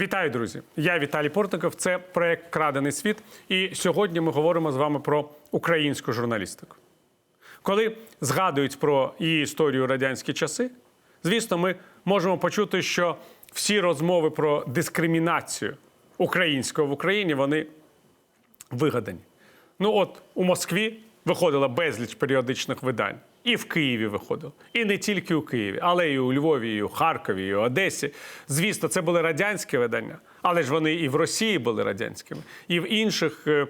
Вітаю, друзі! Я Віталій Портников. Це проект Крадений світ. І сьогодні ми говоримо з вами про українську журналістику. Коли згадують про її історію радянські часи, звісно, ми можемо почути, що всі розмови про дискримінацію українського в Україні вони вигадані. Ну, от у Москві виходило безліч періодичних видань. І в Києві виходило. І не тільки у Києві, але і у Львові, і у Харкові, і у Одесі. Звісно, це були радянські видання, але ж вони і в Росії були радянськими, і в інших е,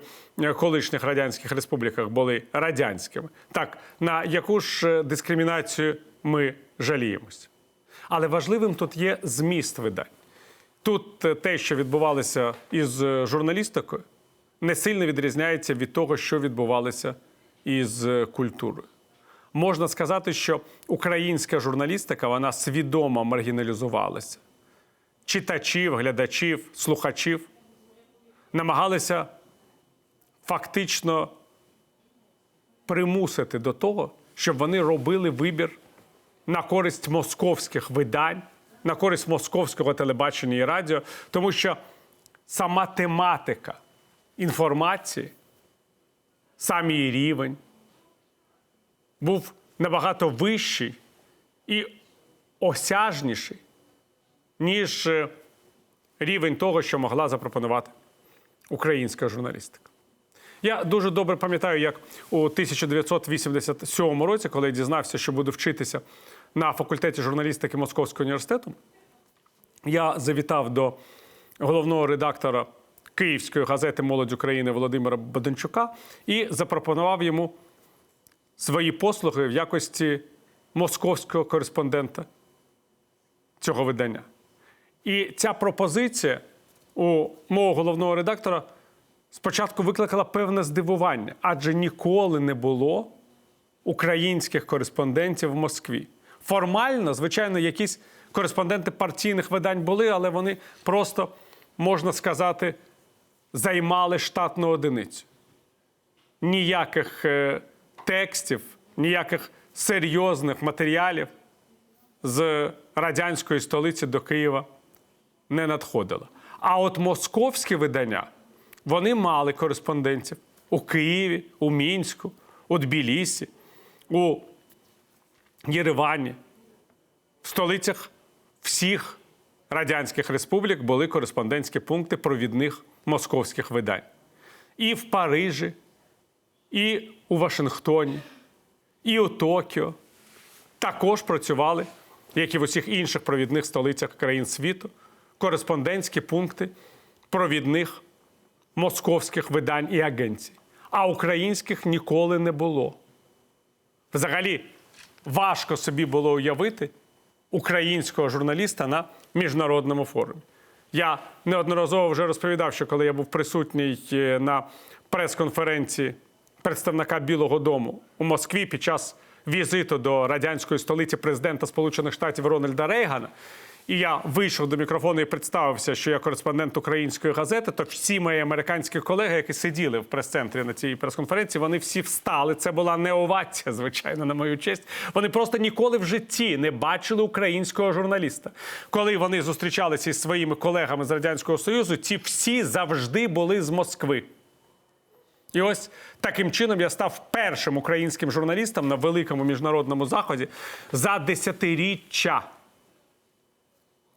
колишніх радянських республіках були радянськими. Так, на яку ж е, дискримінацію ми жаліємося? Але важливим тут є зміст видань. Тут е, те, що відбувалося із журналістикою, не сильно відрізняється від того, що відбувалося із культурою. Можна сказати, що українська журналістика вона свідомо маргіналізувалася. Читачів, глядачів, слухачів намагалися фактично примусити до того, щоб вони робили вибір на користь московських видань, на користь московського телебачення і радіо, тому що сама тематика інформації, сам її рівень був набагато вищий і осяжніший, ніж е, рівень того, що могла запропонувати українська журналістика. Я дуже добре пам'ятаю, як у 1987 році, коли я дізнався, що буду вчитися на факультеті журналістики Московського університету, я завітав до головного редактора Київської газети Молодь України Володимира Боденчука і запропонував йому свої послуги в якості московського кореспондента цього видання. І ця пропозиція у мого головного редактора спочатку викликала певне здивування, адже ніколи не було українських кореспондентів в Москві. Формально, звичайно, якісь кореспонденти партійних видань були, але вони просто, можна сказати, займали штатну одиницю. Ніяких е, текстів, ніяких серйозних матеріалів з радянської столиці до Києва не надходило. А от московські видання вони мали кореспондентів у Києві, у Мінську, у Тбілісі, у Єревані. В столицях всіх радянських республік були кореспондентські пункти провідних московських видань. І в Парижі, і у Вашингтоні, і у Токіо також працювали, як і в усіх інших провідних столицях країн світу, кореспондентські пункти провідних московських видань і агенцій. А українських ніколи не було. Взагалі, важко собі було уявити українського журналіста на міжнародному форумі. Я неодноразово вже розповідав, що коли я був присутній е, на прес-конференції представника Білого Дому у Москві під час візиту до радянської столиці президента Сполучених Штатів Рональда Рейгана. І я вийшов до мікрофону і представився, що я кореспондент української газети. То всі мої американські колеги, які сиділи в прес-центрі на цій прес-конференції, вони всі встали. Це була не овація, звичайно, на мою честь. Вони просто ніколи в житті не бачили українського журналіста. Коли вони зустрічалися із своїми колегами з радянського союзу, ці всі завжди були з Москви. І ось таким чином я став першим українським журналістом на великому міжнародному заході за десятиріччя.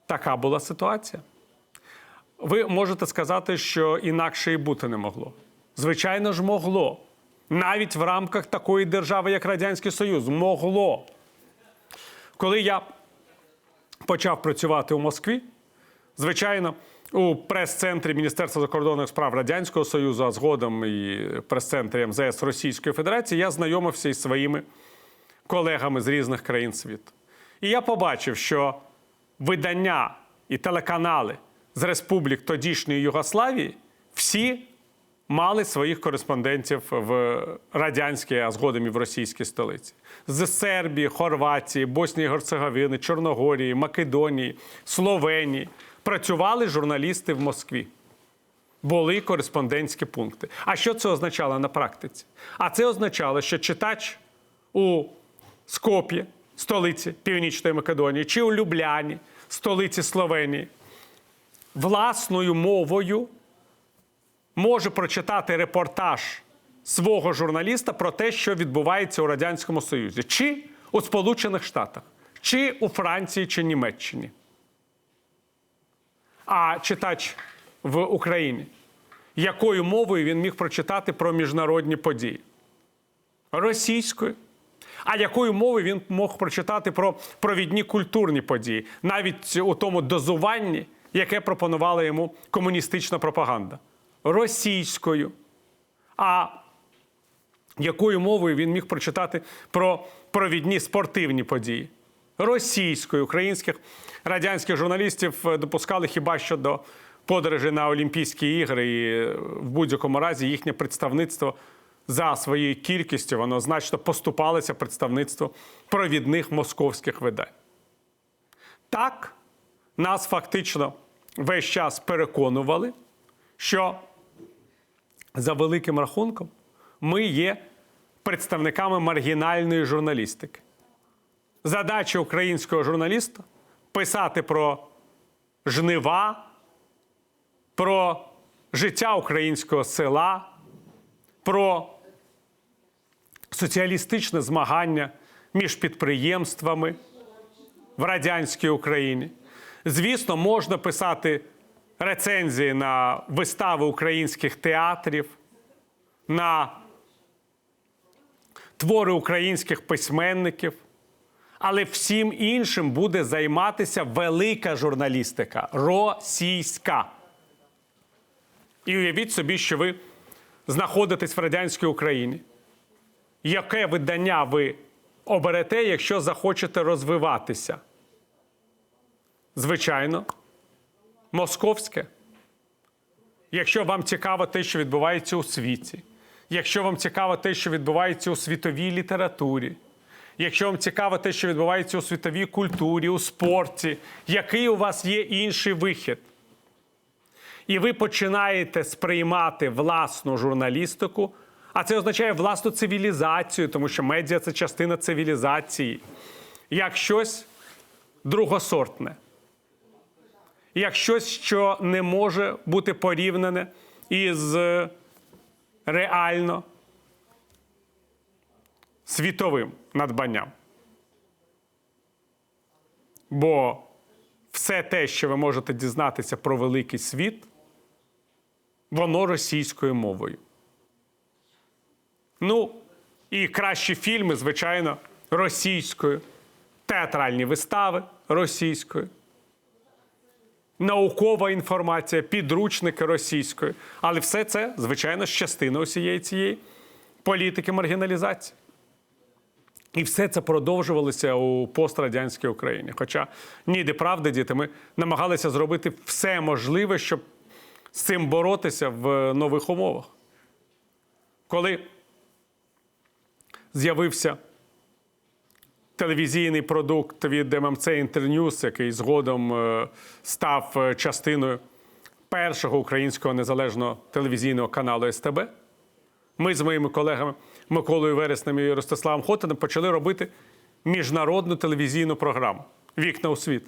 Така була ситуація. Ви можете сказати, що інакше і бути не могло. Звичайно ж, могло. Навіть в рамках такої держави, як Радянський Союз, могло. Коли я почав працювати у Москві, звичайно, у прес-центрі Міністерства закордонних справ Радянського Союзу, а згодом і прес-центрі МЗС Російської Федерації, я знайомився із своїми колегами з різних країн світу. І я побачив, що видання і телеканали з республік тодішньої Югославії всі мали своїх кореспондентів в радянській, а згодом і в російській столиці. З Сербії, Хорватії, Боснії і Герцеговини, Чорногорії, Македонії, Словенії працювали журналісти в Москві. Були кореспондентські пункти. А що це означало на практиці? А це означало, що читач у Скоп'ї, столиці Північної Македонії, чи у Любляні, столиці Словенії, власною мовою може прочитати репортаж свого журналіста про те, що відбувається у Радянському Союзі, чи у Сполучених Штатах, чи у Франції, чи Німеччині. А читач в Україні, якою мовою він міг прочитати про міжнародні події? Російською. А якою мовою він мог прочитати про провідні культурні події, навіть у тому дозуванні, яке пропонувала йому комуністична пропаганда? Російською. А якою мовою він міг прочитати про провідні спортивні події? Російською, українських радянських журналістів е, допускали хіба що до подорожі на Олімпійські ігри, і е, в будь-якому разі їхнє представництво за своєю кількістю воно значно поступалося представництву провідних московських видань. Так, нас фактично весь час переконували, що за великим рахунком ми є представниками маргінальної журналістики. Задача українського журналіста писати про жнива, про життя українського села, про соціалістичне змагання між підприємствами в радянській Україні. Звісно, можна писати рецензії на вистави українських театрів, на твори українських письменників, але всім іншим буде займатися велика журналістика російська. І уявіть собі, що ви знаходитесь в радянській Україні. Яке видання ви оберете, якщо захочете розвиватися? Звичайно, московське. Якщо вам цікаво те, що відбувається у світі, якщо вам цікаво те, що відбувається у світовій літературі, якщо вам цікаво те, що відбувається у світовій культурі, у спорті, який у вас є інший вихід? І ви починаєте сприймати власну журналістику, а це означає власну цивілізацію, тому що медіа це частина цивілізації, як щось другосортне, як щось, що не може бути порівняне із реально світовим надбанням. Бо все те, що ви можете дізнатися про великий світ, воно російською мовою. Ну, і кращі фільми, звичайно, російською, театральні вистави російською, наукова інформація, підручники російською. Але все це, звичайно, частина усієї цієї політики маргіналізації. І все це продовжувалося у пострадянській Україні. Хоча ніде правди, діти, ми намагалися зробити все можливе, щоб з цим боротися в нових умовах. Коли з'явився телевізійний продукт від ММЦ Інтерньюз, який згодом е, став е, частиною першого українського незалежного телевізійного каналу СТБ, ми з моїми колегами Миколою Вереснем і Ростиславом Хотиним почали робити міжнародну телевізійну програму Вікна у світ.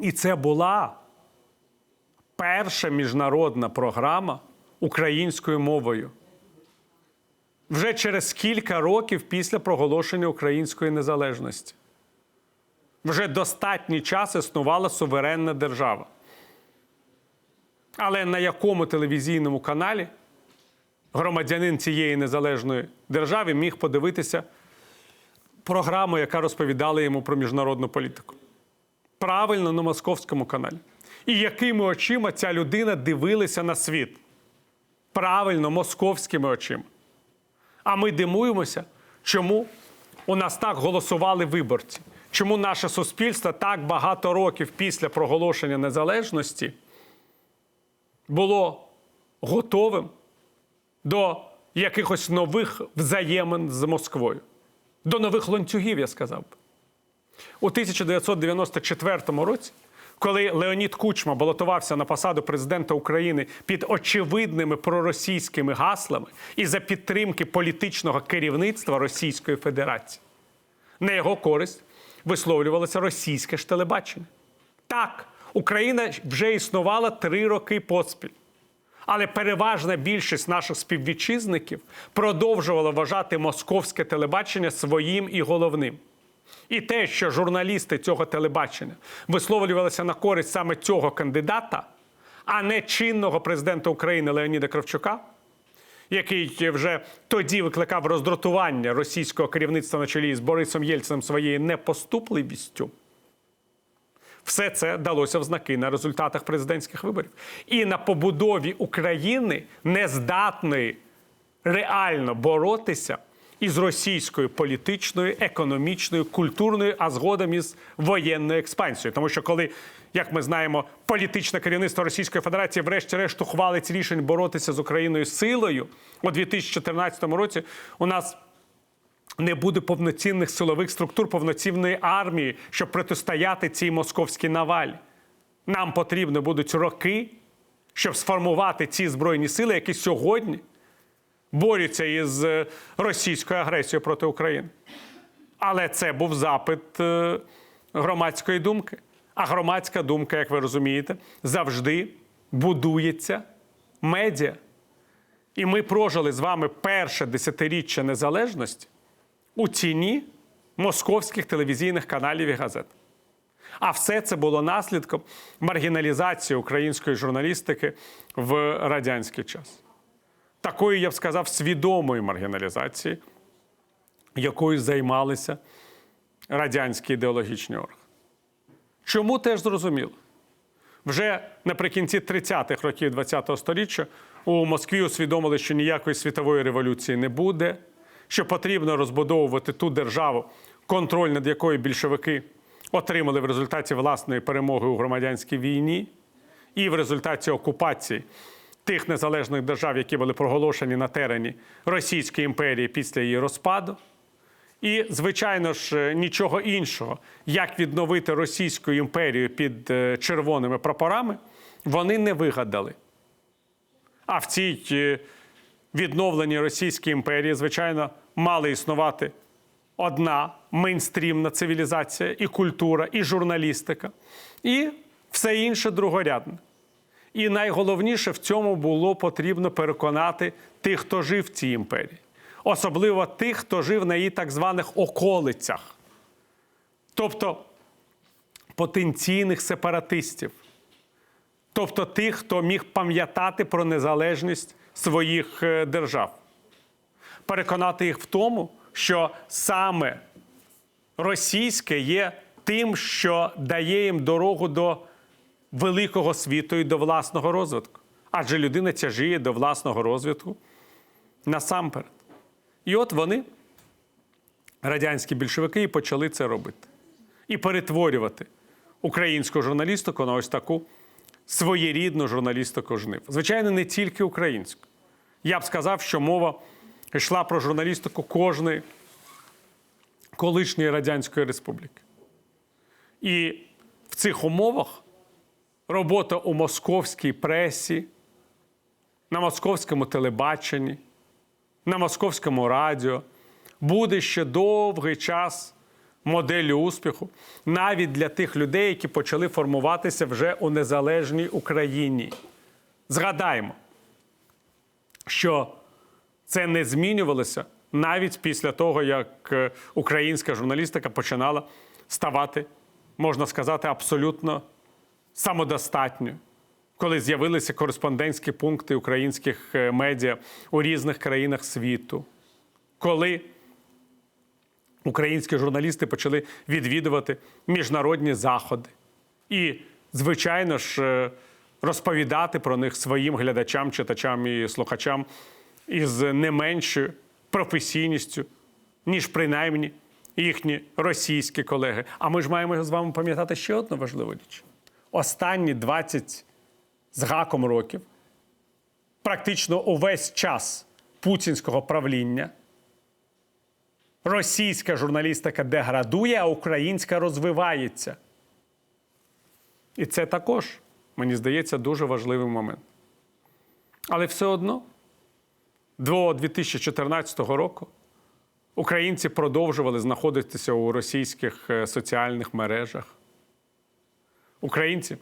І це була перша міжнародна програма українською мовою. Вже через кілька років після проголошення української незалежності. Вже достатній час існувала суверенна держава. Але на якому телевізійному каналі громадянин цієї незалежної держави міг подивитися програму, яка розповідала йому про міжнародну політику? Правильно, на московському каналі. І якими очима ця людина дивилася на світ? Правильно, московськими очима. А ми димуємося, чому у нас так голосували виборці, чому наше суспільство так багато років після проголошення незалежності було готовим до якихось нових взаємин з Москвою, до нових ланцюгів, я сказав. У 1994 році, коли Леонід Кучма балотувався на посаду президента України під очевидними проросійськими гаслами і за підтримки політичного керівництва Російської Федерації, на його користь висловлювалося російське ж телебачення. Так, Україна вже існувала три роки поспіль. Але переважна більшість наших співвітчизників продовжувала вважати московське телебачення своїм і головним. І те, що журналісти цього телебачення висловлювалися на користь саме цього кандидата, а не чинного президента України Леоніда Кравчука, який вже тоді викликав роздратування російського керівництва на чолі з Борисом Єльциним своєю непоступливістю. Все це далося в знаки на результатах президентських виборів. І на побудові України нездатної реально боротися із російською політичною, економічною, культурною, а згодом із воєнною експансією. Тому що коли, як ми знаємо, політичне керівництво Російської Федерації, врешті-решт, ухвалить рішень боротися з Україною силою у 2014 році, у нас не буде повноцінних силових структур, повноцінної армії, щоб протистояти цій московській навалі. Нам потрібно будуть роки, щоб сформувати ці збройні сили, які сьогодні борються із е, російською агресією проти України. Але це був запит е, громадської думки. А громадська думка, як ви розумієте, завжди будується медіа. І ми прожили з вами перше десятиріччя незалежності у ціні московських телевізійних каналів і газет. А все це було наслідком маргіналізації української журналістики в радянський час. Такої, я б сказав, свідомої маргіналізації, якою займалися радянські ідеологічні органи. Чому теж зрозуміло? Вже наприкінці 30-х років ХХ століття у Москві усвідомили, що ніякої світової революції не буде, що потрібно розбудовувати ту державу, контроль над якою більшовики отримали в результаті власної перемоги у громадянській війні, і в результаті окупації тих незалежних держав, які були проголошені на терені Російської імперії після її розпаду. І, звичайно ж, нічого іншого, як відновити Російську імперію під е, червоними прапорами, вони не вигадали. А в цій е, відновленій Російській імперії, звичайно, мала існувати. Одна мейнстрімна цивілізація, і культура, і журналістика, і все інше другорядне. І найголовніше в цьому було потрібно переконати тих, хто жив в цій імперії, особливо тих, хто жив на її так званих околицях, тобто потенційних сепаратистів, тобто тих, хто міг пам'ятати про незалежність своїх е, держав, переконати їх в тому, що саме російське є тим, що дає їм дорогу до великого світу і до власного розвитку. Адже людина тяжіє до власного розвитку насамперед. І от вони, радянські більшовики, і почали це робити. І перетворювати українську журналістику на ось таку своєрідну журналістику жнив. Звичайно, не тільки українську. Я б сказав, що мова йшла про журналістику кожної колишньої Радянської Республіки. І в цих умовах робота у московській пресі, на московському телебаченні, на московському радіо буде ще довгий час моделлю успіху, навіть для тих людей, які почали формуватися вже у незалежній Україні. Згадаємо, що це не змінювалося навіть після того, як е, українська журналістика починала ставати, можна сказати, абсолютно самодостатньою, коли з'явилися кореспондентські пункти українських е, медіа у різних країнах світу, коли українські журналісти почали відвідувати міжнародні заходи і, звичайно ж, е, розповідати про них своїм глядачам, читачам і слухачам із не меншою професійністю, ніж принаймні їхні російські колеги. А ми ж маємо з вами пам'ятати ще одну важливу річ останні 20 з гаком років, практично увесь час путінського правління, російська журналістика деградує, а українська розвивається. І це також, мені здається, дуже важливий момент. Але все одно до 2014 року українці продовжували знаходитися у російських е, соціальних мережах. Українці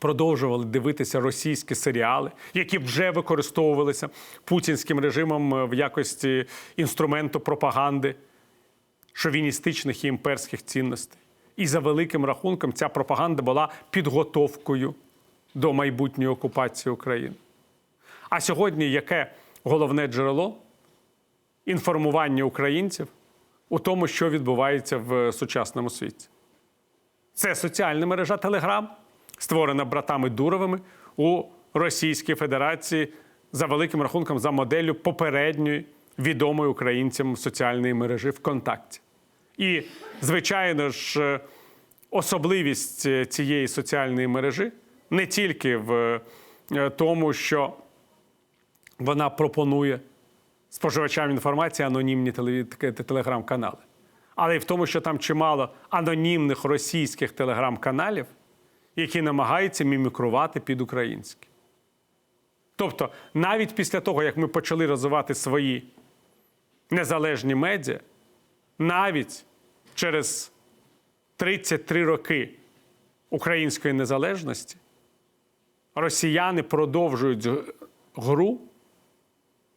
продовжували дивитися російські серіали, які вже використовувалися путінським режимом е, в якості інструменту пропаганди шовіністичних і імперських цінностей. І за великим рахунком ця пропаганда була підготовкою до майбутньої окупації України. А сьогодні яке головне джерело інформування українців у тому, що відбувається в сучасному світі? Це соціальна мережа Телеграм, створена братами Дуровими у Російській Федерації за великим рахунком за моделлю попередньої відомої українцям соціальної мережі ВКонтакті. І, звичайно ж, особливість е, цієї соціальної мережі не тільки в е, тому, що вона пропонує споживачам інформації анонімні телеграм-канали, але й в тому, що там чимало анонімних російських телеграм-каналів, які намагаються мімікрувати під українські. Тобто, навіть після того, як ми почали розвивати свої незалежні медіа, навіть через 33 роки української незалежності росіяни продовжують гру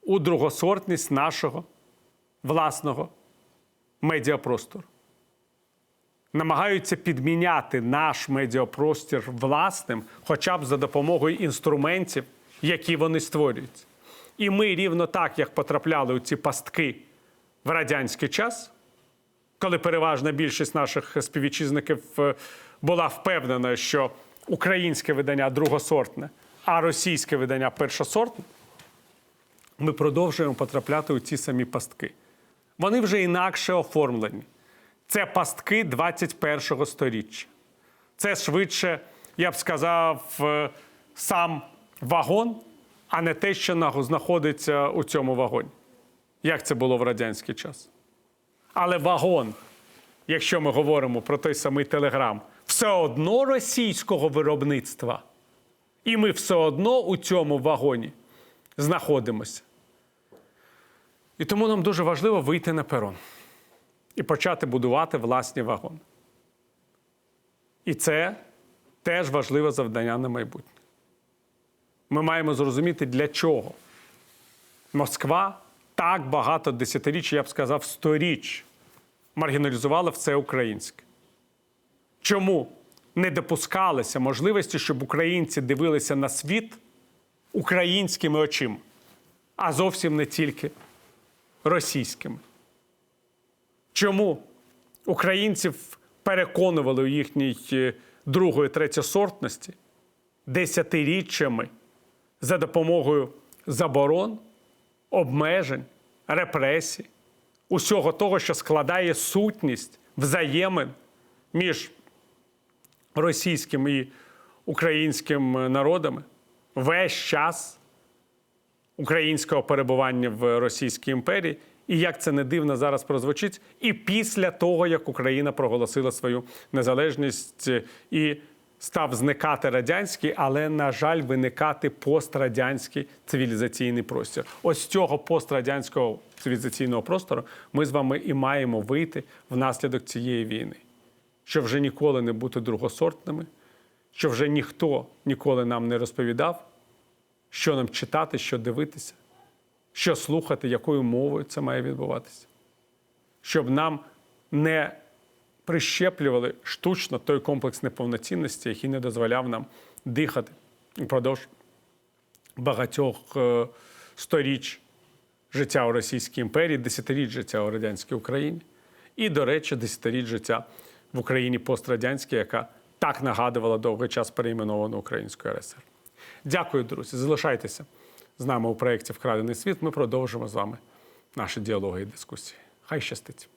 у другосортність нашого власного медіапростору. Намагаються підміняти наш медіапростір власним, хоча б за допомогою інструментів, які вони створюють. І ми рівно так, як потрапляли у ці пастки в радянський час, коли переважна більшість наших співвітчизників е, була впевнена, що українське видання другосортне, а російське видання першосортне, ми продовжуємо потрапляти у ці самі пастки. Вони вже інакше оформлені. Це пастки 21-го сторіччя. Це швидше, я б сказав, е, сам вагон, а не те, що знаходиться у цьому вагоні, як це було в радянський час. Але вагон, якщо ми говоримо про той самий Телеграм, все одно російського виробництва. І ми все одно у цьому вагоні знаходимося. І тому нам дуже важливо вийти на перон і почати будувати власні вагони. І це теж важливе завдання на майбутнє. Ми маємо зрозуміти, для чого Москва так багато десятиріч, я б сказав, сторіч маргіналізувала все українське. Чому не допускалося можливості, щоб українці дивилися на світ українськими очима, а зовсім не тільки російськими? Чому українців переконували у їхній е, другої третьосортності десятиріччями за допомогою заборон, обмежень, репресій, усього того, що складає сутність взаємин між російським і українським народами? Весь час українського перебування в Російській імперії, і як це не дивно зараз прозвучить, і після того, як Україна проголосила свою незалежність е, і став зникати радянський, але, на жаль, виникати пострадянський цивілізаційний простір. Ось цього пострадянського цивілізаційного простору ми з вами і маємо вийти внаслідок цієї війни, що вже ніколи не бути другосортними, що вже ніхто ніколи нам не розповідав, що нам читати, що дивитися, що слухати, якою мовою це має відбуватися. Щоб нам не прищеплювали штучно той комплекс неповноцінності, який не дозволяв нам дихати впродовж багатьох е, сторіч життя у Російській імперії, десятиріч життя у радянській Україні, і, до речі, десятиріч життя в Україні пострадянській, яка так нагадувала довгий час перейменовану українською РСР. Дякую, друзі. Залишайтеся з нами у проєкті Вкрадений світ. Ми продовжимо з вами наші діалоги і дискусії. Хай щастить!